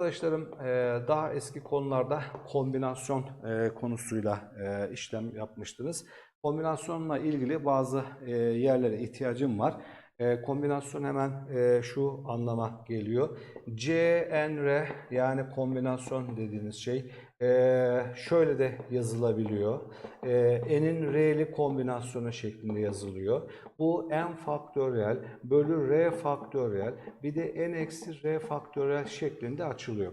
Arkadaşlarım e, daha eski konularda kombinasyon e, konusuyla e, işlem yapmıştınız. Kombinasyonla ilgili bazı yerlere ihtiyacım var. Kombinasyon hemen şu anlama geliyor. CNR yani kombinasyon dediğiniz şey e, şöyle de yazılabiliyor. E, N'in R'li kombinasyonu şeklinde yazılıyor. Bu N faktöriyel bölü R faktöriyel bir de N eksi R faktöriyel şeklinde açılıyor.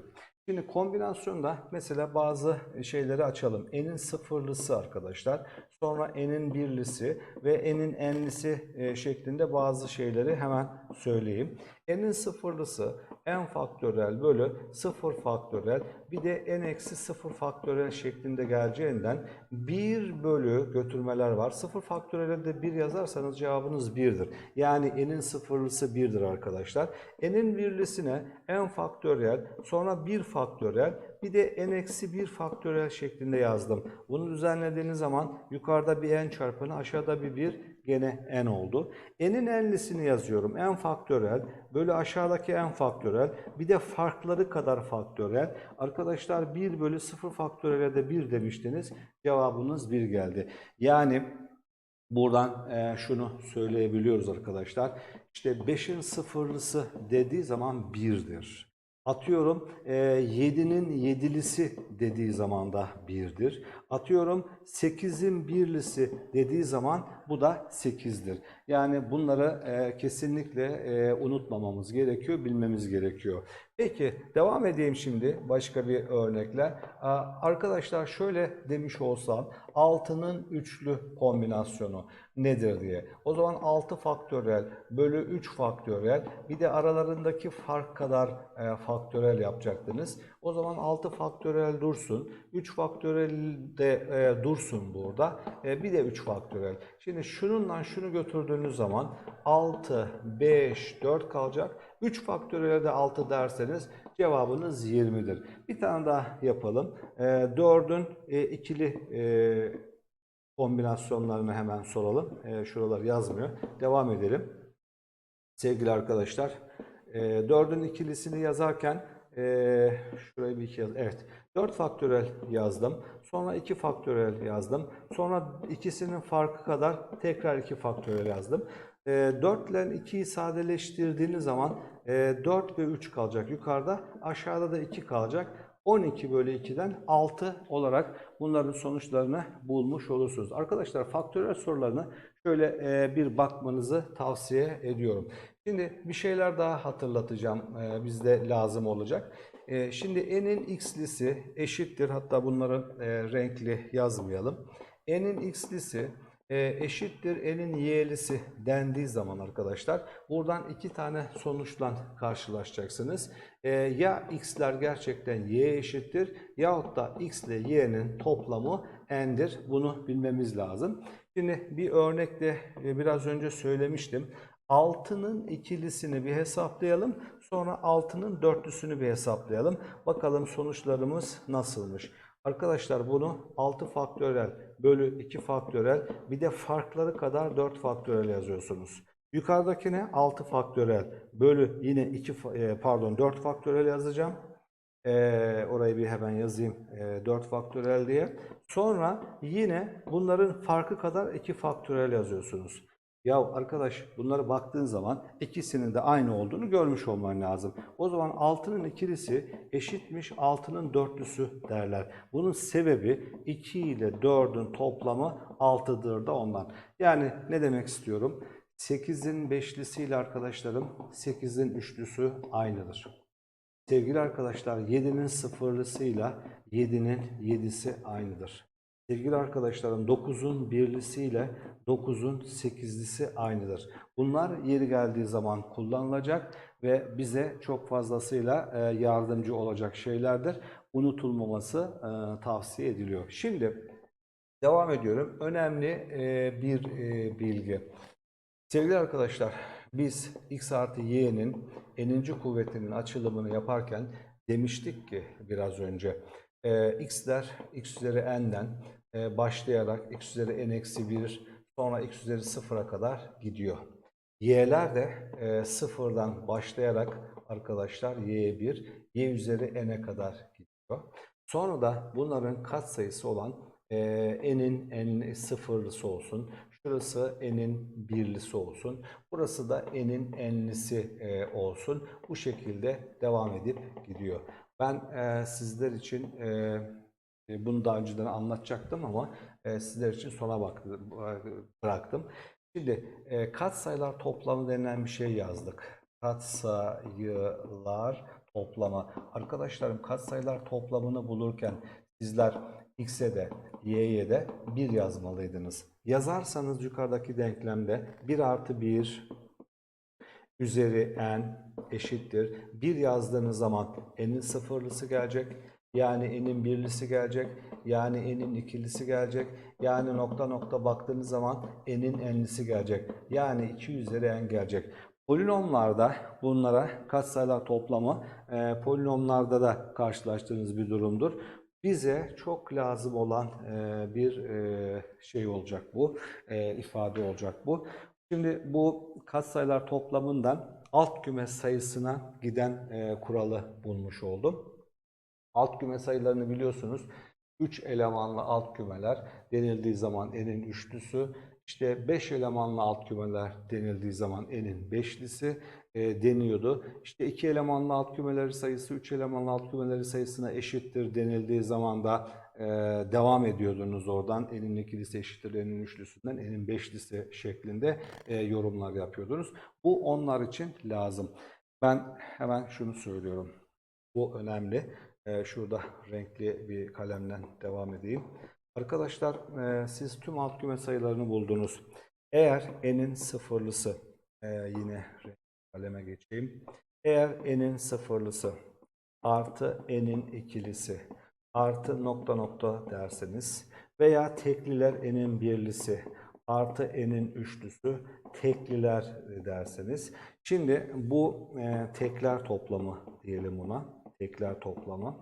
Şimdi kombinasyonda mesela bazı şeyleri açalım. N'in sıfırlısı arkadaşlar. Sonra N'in birlisi ve N'in n'lisi e, şeklinde bazı şeyleri hemen söyleyeyim. N'in sıfırlısı n faktörel bölü 0 faktörel bir de n eksi 0 faktörel şeklinde geleceğinden 1 bölü götürmeler var. 0 faktörelde de 1 yazarsanız cevabınız 1'dir. Yani n'in sıfırlısı 1'dir arkadaşlar. n'in birlisine n faktörel sonra 1 faktörel bir de n eksi 1 faktörel şeklinde yazdım. Bunu düzenlediğiniz zaman yukarıda bir n çarpanı aşağıda bir 1 gene n oldu. n'in n'lisini yazıyorum. n faktörel bölü aşağıdaki n faktörel bir de farkları kadar faktörel. Arkadaşlar 1 bölü 0 faktörele de 1 demiştiniz. Cevabınız 1 geldi. Yani Buradan e, şunu söyleyebiliyoruz arkadaşlar. İşte 5'in sıfırlısı dediği zaman 1'dir. Atıyorum e, 7'nin yedilisi dediği zaman da 1'dir. Atıyorum 8'in birlisi dediği zaman bu da 8'dir. Yani bunları e, kesinlikle e, unutmamamız gerekiyor, bilmemiz gerekiyor. Peki devam edeyim şimdi başka bir örnekle. Arkadaşlar şöyle demiş olsam 6'nın üçlü kombinasyonu nedir diye. O zaman 6 faktörel bölü 3 faktörel bir de aralarındaki fark kadar e, faktörel yapacaktınız. O zaman 6 faktörel dursun. 3 faktörel de e, dursun burada. E, bir de 3 faktörel. Şimdi şununla şunu götürdüğünüz zaman 6, 5, 4 kalacak. 3 faktöriyel de 6 derseniz cevabınız 20'dir. Bir tane daha yapalım. E, 4'ün e, ikili e, kombinasyonlarını hemen soralım. E, şuralar yazmıyor. Devam edelim. Sevgili arkadaşlar. E, 4'ün ikilisini yazarken e, şurayı bir iki yaz. Evet. 4 faktörel yazdım. Sonra 2 faktörel yazdım. Sonra ikisinin farkı kadar tekrar 2 faktörel yazdım. E, 4 ile 2'yi sadeleştirdiğiniz zaman e, 4 ve 3 kalacak yukarıda. Aşağıda da 2 kalacak. 12 bölü 2'den 6 olarak bunların sonuçlarını bulmuş olursunuz. Arkadaşlar faktörel sorularını şöyle e, bir bakmanızı tavsiye ediyorum. Şimdi bir şeyler daha hatırlatacağım e, bizde lazım olacak. E, şimdi n'in x'lisi eşittir hatta bunları e, renkli yazmayalım. n'in x'lisi e, eşittir n'in y'lisi dendiği zaman arkadaşlar buradan iki tane sonuçla karşılaşacaksınız. E, ya x'ler gerçekten y eşittir yahut da x ile y'nin toplamı n'dir. Bunu bilmemiz lazım. Şimdi bir örnekte e, biraz önce söylemiştim. 6'nın ikilisini bir hesaplayalım. Sonra 6'nın dörtlüsünü bir hesaplayalım. Bakalım sonuçlarımız nasılmış. Arkadaşlar bunu 6 faktörel bölü 2 faktörel bir de farkları kadar 4 faktörel yazıyorsunuz. Yukarıdakine 6 faktörel bölü yine 2 e, pardon 4 faktörel yazacağım. Ee, orayı bir hemen yazayım. Ee, 4 faktörel diye. Sonra yine bunların farkı kadar 2 faktörel yazıyorsunuz. Ya arkadaş bunlara baktığın zaman ikisinin de aynı olduğunu görmüş olman lazım. O zaman 6'nın ikilisi eşitmiş 6'nın dörtlüsü derler. Bunun sebebi 2 ile 4'ün toplamı 6'dır da ondan. Yani ne demek istiyorum? 8'in beşlisiyle arkadaşlarım 8'in üçlüsü aynıdır. Sevgili arkadaşlar 7'nin sıfırlısıyla 7'nin 7'si aynıdır. Sevgili arkadaşlarım 9'un birlisiyle 9'un 8'lisi aynıdır. Bunlar yeri geldiği zaman kullanılacak ve bize çok fazlasıyla e, yardımcı olacak şeylerdir. Unutulmaması e, tavsiye ediliyor. Şimdi devam ediyorum. Önemli e, bir bilgi. Sevgili arkadaşlar biz x artı y'nin n'inci kuvvetinin açılımını yaparken demiştik ki biraz önce x'ler x üzeri n'den e, başlayarak x üzeri n eksi 1 sonra x üzeri 0'a kadar gidiyor. Y'ler de e, sıfırdan başlayarak arkadaşlar y1, y üzeri n'e kadar gidiyor. Sonra da bunların katsayısı olan e, n'in n sıfırlısı olsun. Şurası n'in birlisi olsun. Burası da n'in n'lisi e, olsun. Bu şekilde devam edip gidiyor. Ben e, sizler için e, bunu daha önceden anlatacaktım ama e, sizler için sona baktım, bıraktım. Şimdi e, katsayılar toplamı denilen bir şey yazdık. Katsayılar toplamı. Arkadaşlarım katsayılar toplamını bulurken sizler x'e de y'ye de 1 yazmalıydınız. Yazarsanız yukarıdaki denklemde 1 artı 1 üzeri n eşittir. 1 yazdığınız zaman n'in sıfırlısı gelecek. Yani n'in birlisi gelecek. Yani n'in ikilisi gelecek. Yani nokta nokta baktığınız zaman n'in n'lisi gelecek. Yani 2 üzeri n gelecek. Polinomlarda bunlara katsayılar toplamı e, polinomlarda da karşılaştığınız bir durumdur. Bize çok lazım olan e, bir e, şey olacak bu, e, ifade olacak bu. Şimdi bu katsayılar toplamından alt küme sayısına giden e, kuralı bulmuş oldum. Alt küme sayılarını biliyorsunuz. 3 elemanlı alt kümeler denildiği zaman n'in üçlüsü, işte 5 elemanlı alt kümeler denildiği zaman n'in beşlisi e, deniyordu. İşte 2 elemanlı alt kümeleri sayısı 3 elemanlı alt kümeleri sayısına eşittir denildiği zaman da e, devam ediyordunuz oradan. N'in ikilisi eşittir n'in üçlüsünden n'in beşlisi şeklinde e, yorumlar yapıyordunuz. Bu onlar için lazım. Ben hemen şunu söylüyorum. Bu önemli. E, şurada renkli bir kalemle devam edeyim. Arkadaşlar e, siz tüm alt küme sayılarını buldunuz. Eğer n'in sıfırlısı e, yine kaleme geçeyim. Eğer n'in sıfırlısı artı n'in ikilisi artı nokta nokta derseniz veya tekliler n'in birlisi artı n'in üçlüsü tekliler derseniz. Şimdi bu e, tekler toplamı diyelim buna. Tekler toplamı.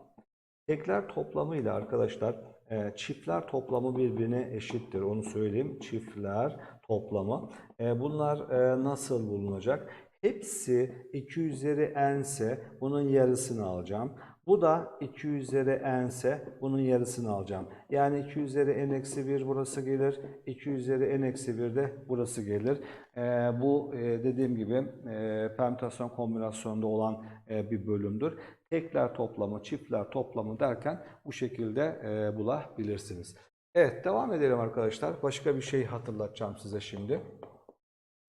Tekler toplamı ile arkadaşlar e, çiftler toplamı birbirine eşittir. Onu söyleyeyim. Çiftler toplamı. E, bunlar e, nasıl bulunacak? Hepsi 2 üzeri n ise bunun yarısını alacağım. Bu da 2 üzeri n ise bunun yarısını alacağım. Yani 2 üzeri n eksi 1 burası gelir. 2 üzeri n eksi 1 de burası gelir. Ee, bu e, dediğim gibi e, permütasyon kombinasyonunda olan e, bir bölümdür. Tekler toplamı, çiftler toplamı derken bu şekilde e, bulabilirsiniz. Evet devam edelim arkadaşlar. Başka bir şey hatırlatacağım size şimdi.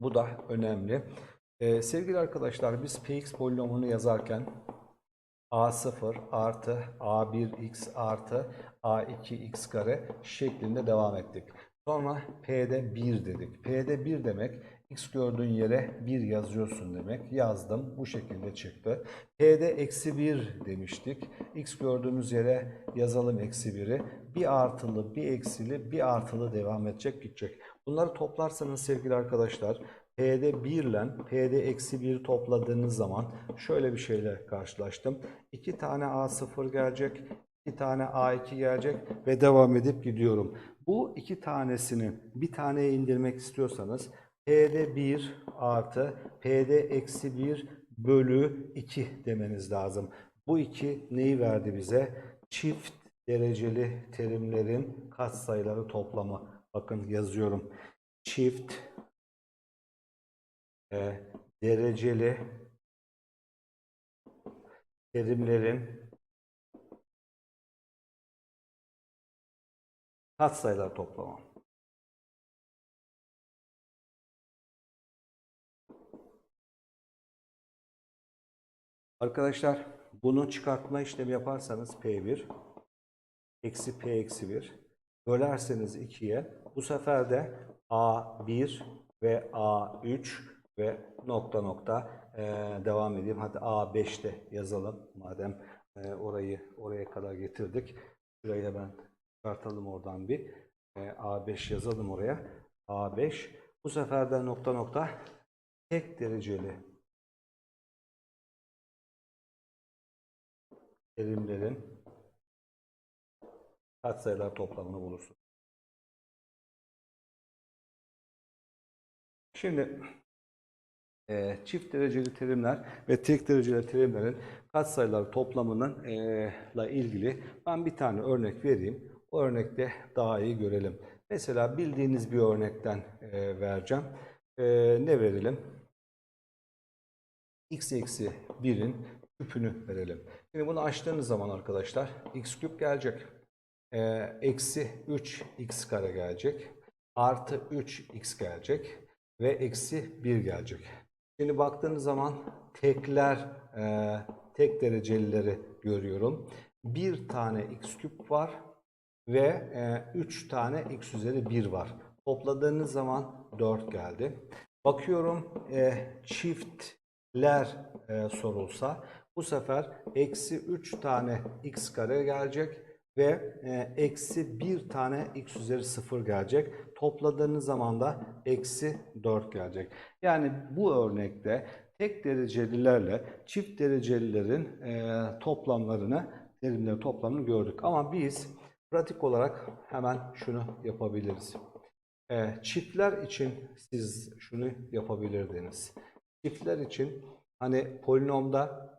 Bu da önemli. Ee, sevgili arkadaşlar biz px polinomunu yazarken a0 artı a1x artı a2x kare şeklinde devam ettik. Sonra p'de 1 dedik. P'de 1 demek x gördüğün yere 1 yazıyorsun demek. Yazdım. Bu şekilde çıktı. P'de eksi 1 demiştik. X gördüğümüz yere yazalım eksi 1'i. Bir artılı, bir eksili, bir artılı devam edecek gidecek. Bunları toplarsanız sevgili arkadaşlar P'de 1 ile P'de eksi 1 topladığınız zaman şöyle bir şeyle karşılaştım. 2 tane A0 gelecek, 2 tane A2 gelecek ve devam edip gidiyorum. Bu iki tanesini bir taneye indirmek istiyorsanız P'de 1 artı P'de eksi 1 bölü 2 demeniz lazım. Bu iki neyi verdi bize? Çift dereceli terimlerin katsayıları toplamı. Bakın yazıyorum. Çift e, dereceli terimlerin katsayılar toplamı. Arkadaşlar bunu çıkartma işlemi yaparsanız P1 eksi P eksi 1 bölerseniz 2'ye bu sefer de A1 ve A3 ve nokta nokta e, devam edeyim. Hadi A5'te yazalım madem e, orayı oraya kadar getirdik. Şurayı hemen çıkartalım oradan bir. E, A5 yazalım oraya. A5 bu sefer de nokta nokta tek dereceli terimlerin katsayılar toplamını bulursun. Şimdi e, çift dereceli terimler ve tek dereceli terimlerin katsayılar toplamının e, ilgili ben bir tane örnek vereyim. O örnekte daha iyi görelim. Mesela bildiğiniz bir örnekten e, vereceğim. E, ne verelim? x eksi 1'in küpünü verelim. Şimdi bunu açtığınız zaman arkadaşlar x küp gelecek. E, eksi 3x kare gelecek. Artı 3x gelecek. Ve eksi 1 gelecek. Şimdi baktığınız zaman tekler, e, tek derecelileri görüyorum. Bir tane x küp var ve 3 tane x üzeri 1 var. Topladığınız zaman 4 geldi. Bakıyorum e, çiftler e, sorulsa bu sefer eksi 3 tane x kare gelecek ve e, eksi 1 tane x üzeri 0 gelecek. Topladığınız zaman da eksi 4 gelecek. Yani bu örnekte tek derecelilerle çift derecelilerin e, toplamlarını, terimlerin toplamını gördük. Ama biz pratik olarak hemen şunu yapabiliriz. E, çiftler için siz şunu yapabilirdiniz. Çiftler için hani polinomda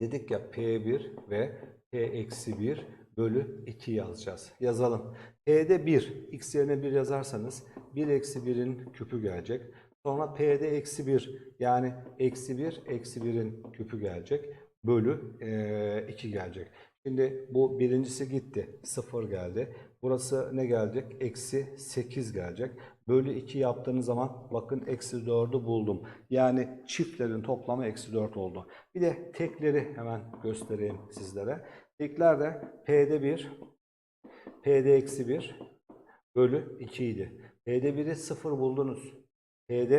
dedik ya P1 ve P eksi 1 bölü 2 yazacağız. Yazalım. P'de 1, x yerine 1 yazarsanız 1 eksi 1'in küpü gelecek. Sonra P'de eksi 1 yani eksi 1 eksi 1'in küpü gelecek. Bölü 2 gelecek. Şimdi bu birincisi gitti. 0 geldi. Burası ne gelecek? Eksi 8 gelecek. Bölü 2 yaptığınız zaman bakın eksi 4'ü buldum. Yani çiftlerin toplamı eksi 4 oldu. Bir de tekleri hemen göstereyim sizlere. Tekler de P'de 1, P'de eksi 1 bölü 2 idi. P'de 1'i 0 buldunuz. P'de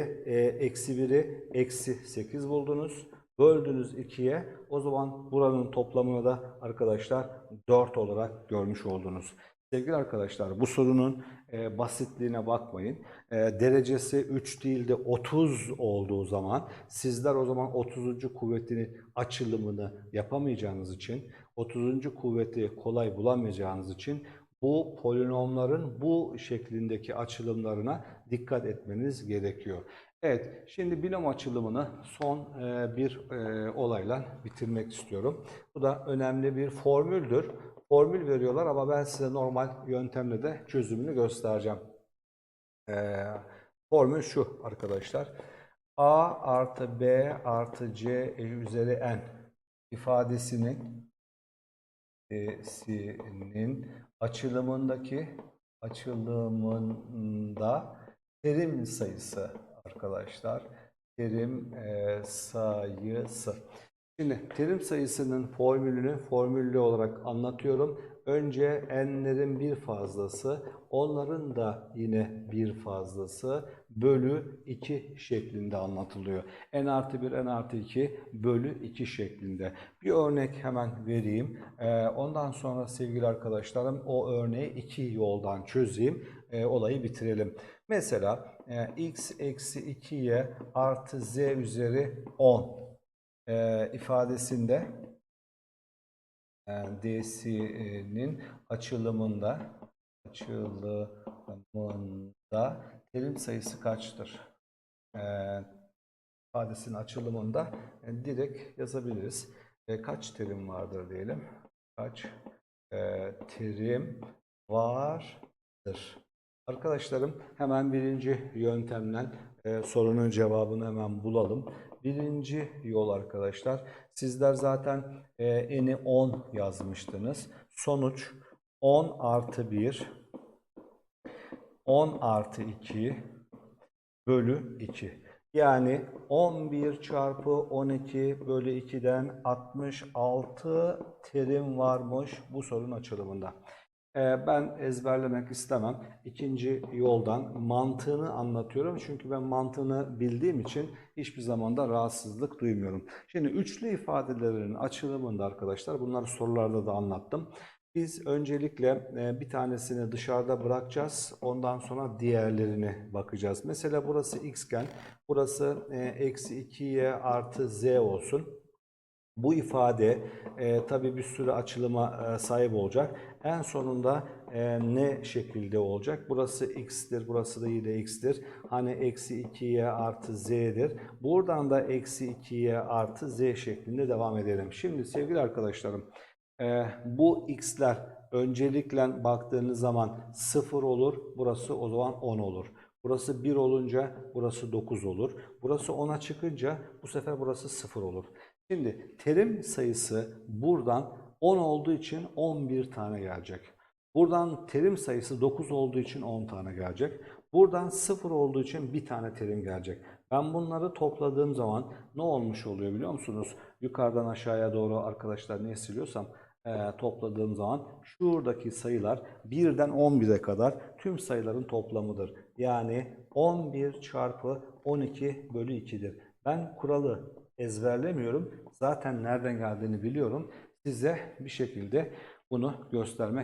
eksi 1'i eksi 8 buldunuz. Böldünüz 2'ye. O zaman buranın toplamını da arkadaşlar 4 olarak görmüş oldunuz. Sevgili arkadaşlar bu sorunun e, basitliğine bakmayın. E, derecesi 3 değil de 30 olduğu zaman sizler o zaman 30. kuvvetini açılımını yapamayacağınız için 30. kuvveti kolay bulamayacağınız için bu polinomların bu şeklindeki açılımlarına dikkat etmeniz gerekiyor. Evet, şimdi binom açılımını son e, bir e, olayla bitirmek istiyorum. Bu da önemli bir formüldür. Formül veriyorlar ama ben size normal yöntemle de çözümünü göstereceğim. E, formül şu arkadaşlar. A artı B artı C üzeri N ifadesinin ifadesinin açılımındaki açılımında terim sayısı arkadaşlar. Terim e, sayısı. Şimdi terim sayısının formülünü formüllü olarak anlatıyorum. Önce n'lerin bir fazlası, onların da yine bir fazlası bölü 2 şeklinde anlatılıyor. n artı 1, n artı 2 bölü 2 şeklinde. Bir örnek hemen vereyim. Ee, ondan sonra sevgili arkadaşlarım o örneği iki yoldan çözeyim. Ee, olayı bitirelim. Mesela e, x eksi 2y artı z üzeri 10 e, ifadesinde DC'nin açılımında açılımında terim sayısı kaçtır? E, ifadesinin açılımında e, direkt yazabiliriz. E, kaç terim vardır diyelim. Kaç e, terim vardır? Arkadaşlarım hemen birinci yöntemle e, sorunun cevabını hemen bulalım. Birinci yol arkadaşlar. Sizler zaten e, eni 10 yazmıştınız. Sonuç 10 artı 1 10 artı 2 bölü 2. Yani 11 çarpı 12 bölü 2'den 66 terim varmış bu sorunun açılımında. Ee, Ben ezberlemek istemem. İkinci yoldan mantığını anlatıyorum. Çünkü ben mantığını bildiğim için hiçbir zaman da rahatsızlık duymuyorum. Şimdi üçlü ifadelerin açılımında arkadaşlar bunları sorularda da anlattım. Biz öncelikle e, bir tanesini dışarıda bırakacağız. Ondan sonra diğerlerine bakacağız. Mesela burası x iken burası e, eksi 2y artı z olsun. Bu ifade e, tabii bir sürü açılıma e, sahip olacak. En sonunda e, ne şekilde olacak? Burası x'tir, burası da yine x'tir. Hani eksi 2y artı z'dir. Buradan da eksi 2y artı z şeklinde devam edelim. Şimdi sevgili arkadaşlarım, e, bu x'ler öncelikle baktığınız zaman 0 olur. Burası o zaman 10 olur. Burası 1 olunca burası 9 olur. Burası 10'a çıkınca bu sefer burası 0 olur. Şimdi terim sayısı buradan 10 olduğu için 11 tane gelecek. Buradan terim sayısı 9 olduğu için 10 tane gelecek. Buradan 0 olduğu için bir tane terim gelecek. Ben bunları topladığım zaman ne olmuş oluyor biliyor musunuz? Yukarıdan aşağıya doğru arkadaşlar ne siliyorsam e, topladığım zaman şuradaki sayılar 1'den 11'e kadar tüm sayıların toplamıdır. Yani 11 çarpı 12 bölü 2'dir. Ben kuralı ezberlemiyorum. Zaten nereden geldiğini biliyorum. Size bir şekilde bunu göstermek